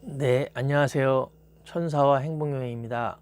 네, 안녕하세요. 천사와 행복여행입니다.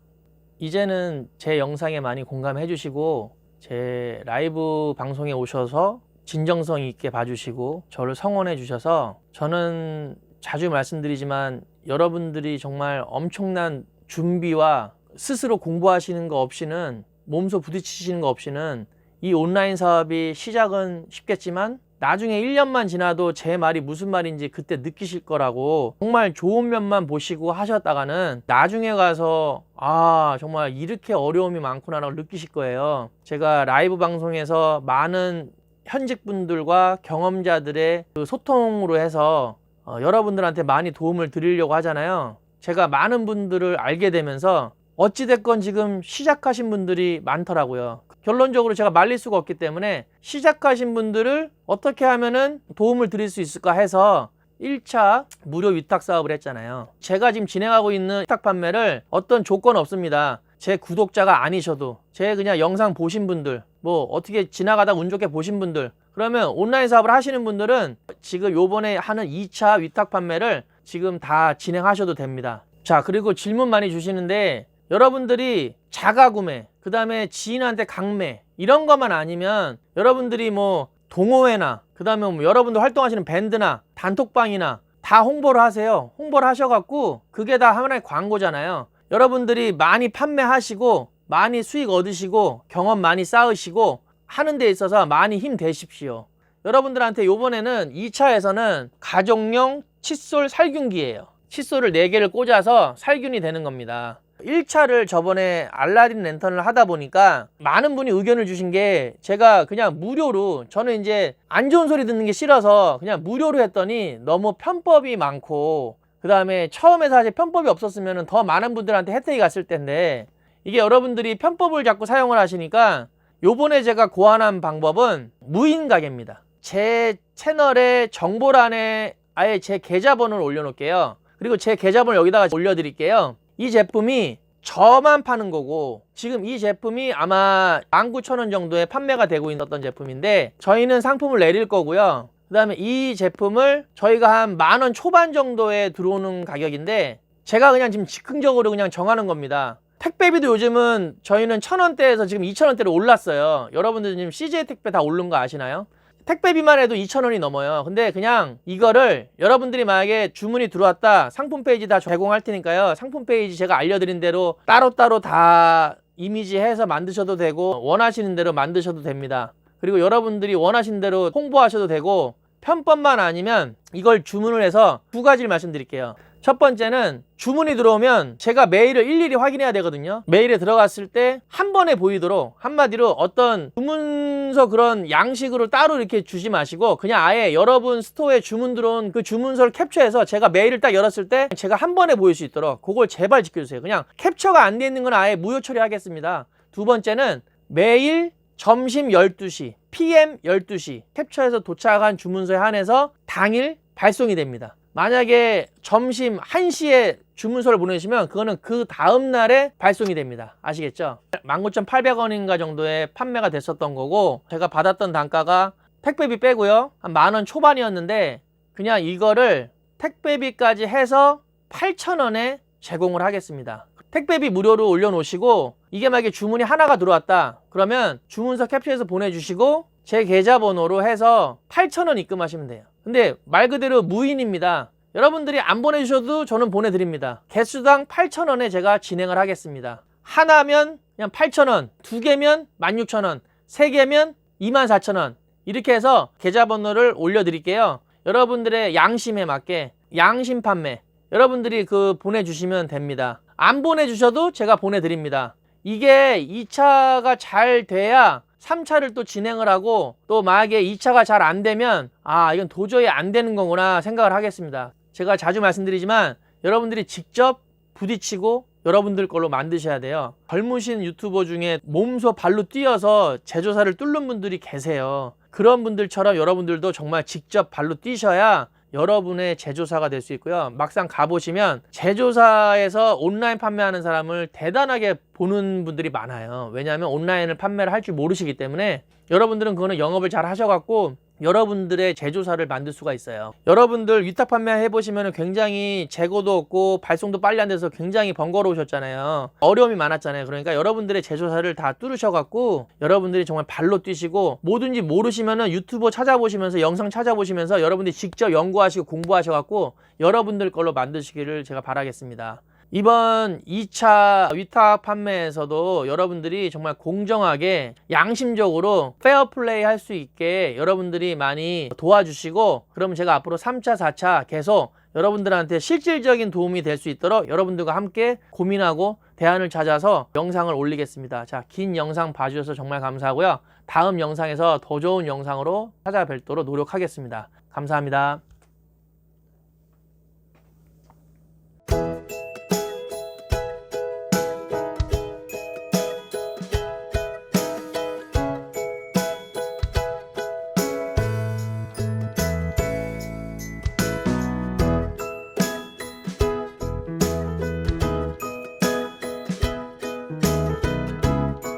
이제는 제 영상에 많이 공감해 주시고 제 라이브 방송에 오셔서 진정성 있게 봐주시고 저를 성원해 주셔서 저는 자주 말씀드리지만 여러분들이 정말 엄청난 준비와 스스로 공부하시는 거 없이는 몸소 부딪히시는 거 없이는 이 온라인 사업이 시작은 쉽겠지만 나중에 1년만 지나도 제 말이 무슨 말인지 그때 느끼실 거라고 정말 좋은 면만 보시고 하셨다가는 나중에 가서 아 정말 이렇게 어려움이 많구나라고 느끼실 거예요. 제가 라이브 방송에서 많은 현직 분들과 경험자들의 그 소통으로 해서 어, 여러분들한테 많이 도움을 드리려고 하잖아요. 제가 많은 분들을 알게 되면서 어찌됐건 지금 시작하신 분들이 많더라고요. 결론적으로 제가 말릴 수가 없기 때문에 시작하신 분들을 어떻게 하면은 도움을 드릴 수 있을까 해서 1차 무료 위탁 사업을 했잖아요. 제가 지금 진행하고 있는 위탁 판매를 어떤 조건 없습니다. 제 구독자가 아니셔도 제 그냥 영상 보신 분들 뭐 어떻게 지나가다 운 좋게 보신 분들 그러면 온라인 사업을 하시는 분들은 지금 요번에 하는 2차 위탁 판매를 지금 다 진행하셔도 됩니다. 자, 그리고 질문 많이 주시는데 여러분들이 자가 구매, 그 다음에 지인한테 강매, 이런 것만 아니면 여러분들이 뭐 동호회나, 그 다음에 뭐 여러분들 활동하시는 밴드나 단톡방이나 다 홍보를 하세요. 홍보를 하셔갖고 그게 다 하나의 광고잖아요. 여러분들이 많이 판매하시고 많이 수익 얻으시고 경험 많이 쌓으시고 하는 데 있어서 많이 힘 되십시오. 여러분들한테 요번에는 2차에서는 가정용 칫솔 살균기예요. 칫솔을 4개를 꽂아서 살균이 되는 겁니다. 1차를 저번에 알라딘 랜턴을 하다 보니까 많은 분이 의견을 주신 게 제가 그냥 무료로 저는 이제 안 좋은 소리 듣는 게 싫어서 그냥 무료로 했더니 너무 편법이 많고 그 다음에 처음에 사실 편법이 없었으면 더 많은 분들한테 혜택이 갔을 텐데 이게 여러분들이 편법을 자꾸 사용을 하시니까 요번에 제가 고안한 방법은 무인 가게입니다. 제 채널의 정보란에 아예 제 계좌번호를 올려놓을게요. 그리고 제 계좌번호 여기다가 올려드릴게요. 이 제품이 저만 파는 거고 지금 이 제품이 아마 19,000원 정도에 판매가 되고 있었던 제품인데 저희는 상품을 내릴 거고요. 그 다음에 이 제품을 저희가 한 만 원 초반 정도에 들어오는 가격인데 제가 그냥 지금 즉흥적으로 그냥 정하는 겁니다. 택배비도 요즘은 저희는 천 원대에서 지금 이천 원대로 올랐어요. 여러분들 지금 CJ 택배 다 오른 거 아시나요? 택배비만 해도 2,000원이 넘어요. 근데 그냥 이거를 여러분들이 만약에 주문이 들어왔다 상품 페이지 다 제공할 테니까요. 상품 페이지 제가 알려드린 대로 따로따로 다 이미지 해서 만드셔도 되고 원하시는 대로 만드셔도 됩니다. 그리고 여러분들이 원하시는 대로 홍보하셔도 되고 편법만 아니면 이걸 주문을 해서 두 가지를 말씀드릴게요. 첫 번째는 주문이 들어오면 제가 메일을 일일이 확인해야 되거든요. 메일에 들어갔을 때 한 번에 보이도록 한마디로 어떤 주문서 그런 양식으로 따로 이렇게 주지 마시고 그냥 아예 여러분 스토어에 주문 들어온 그 주문서를 capture해서 제가 메일을 딱 열었을 때 제가 한 번에 보일 수 있도록 그걸 제발 지켜주세요. 그냥 캡처가 안 돼 있는 건 아예 무효 처리하겠습니다. 두 번째는 매일 점심 12시, PM 12시 캡처해서 도착한 주문서에 한해서 당일 발송이 됩니다. 만약에 점심 1시에 주문서를 보내시면 그거는 그 다음 날에 발송이 됩니다. 아시겠죠? 19,800원인가 정도에 판매가 됐었던 거고 제가 받았던 단가가 택배비 빼고요. 한 만 원 초반이었는데 그냥 이거를 택배비까지 해서 8,000원에 제공을 하겠습니다. 택배비 무료로 올려놓으시고 이게 만약에 주문이 하나가 들어왔다 그러면 주문서 캡처해서 보내주시고 제 계좌번호로 해서 8,000원 입금하시면 돼요. 근데 말 그대로 무인입니다. 여러분들이 안 보내주셔도 저는 보내드립니다. 개수당 8,000원에 제가 진행을 하겠습니다. 하나면 그냥 8,000원, 두 개면 16,000원, 세 개면 24,000원. 이렇게 해서 계좌번호를 올려드릴게요. 여러분들의 양심에 맞게 양심 판매 여러분들이 그 보내주시면 됩니다. 안 보내주셔도 제가 보내드립니다. 이게 2차가 잘 돼야 3차를 또 진행을 하고 또 만약에 2차가 잘 안 되면 아 이건 도저히 안 되는 거구나 생각을 하겠습니다. 제가 자주 말씀드리지만 여러분들이 직접 부딪히고 여러분들 걸로 만드셔야 돼요. 젊으신 유튜버 중에 몸소 발로 뛰어서 제조사를 뚫는 분들이 계세요. 그런 분들처럼 여러분들도 정말 직접 발로 뛰셔야 여러분의 제조사가 될 수 있고요. 막상 가보시면 제조사에서 온라인 판매하는 사람을 대단하게 보는 분들이 많아요. 왜냐하면 온라인을 판매를 할 줄 모르시기 때문에 여러분들은 그거는 영업을 잘 하셔갖고 여러분들의 제조사를 만들 수가 있어요. 여러분들 위탁 판매 해보시면 굉장히 재고도 없고 발송도 빨리 안 돼서 굉장히 번거로우셨잖아요. 어려움이 많았잖아요. 그러니까 여러분들의 제조사를 다 뚫으셔갖고 여러분들이 정말 발로 뛰시고 뭐든지 모르시면은 유튜버 찾아보시면서 영상 찾아보시면서 여러분들이 직접 연구하시고 공부하셔갖고 여러분들 걸로 만드시기를 제가 바라겠습니다. 이번 2차 위탁 판매에서도 여러분들이 정말 공정하게 양심적으로 페어 플레이 할 수 있게 여러분들이 많이 도와주시고 그러면 제가 앞으로 3차, 4차 계속 여러분들한테 실질적인 도움이 될 수 있도록 여러분들과 함께 고민하고 대안을 찾아서 영상을 올리겠습니다. 자, 긴 영상 봐주셔서 정말 감사하고요. 다음 영상에서 더 좋은 영상으로 찾아뵙도록 노력하겠습니다. 감사합니다.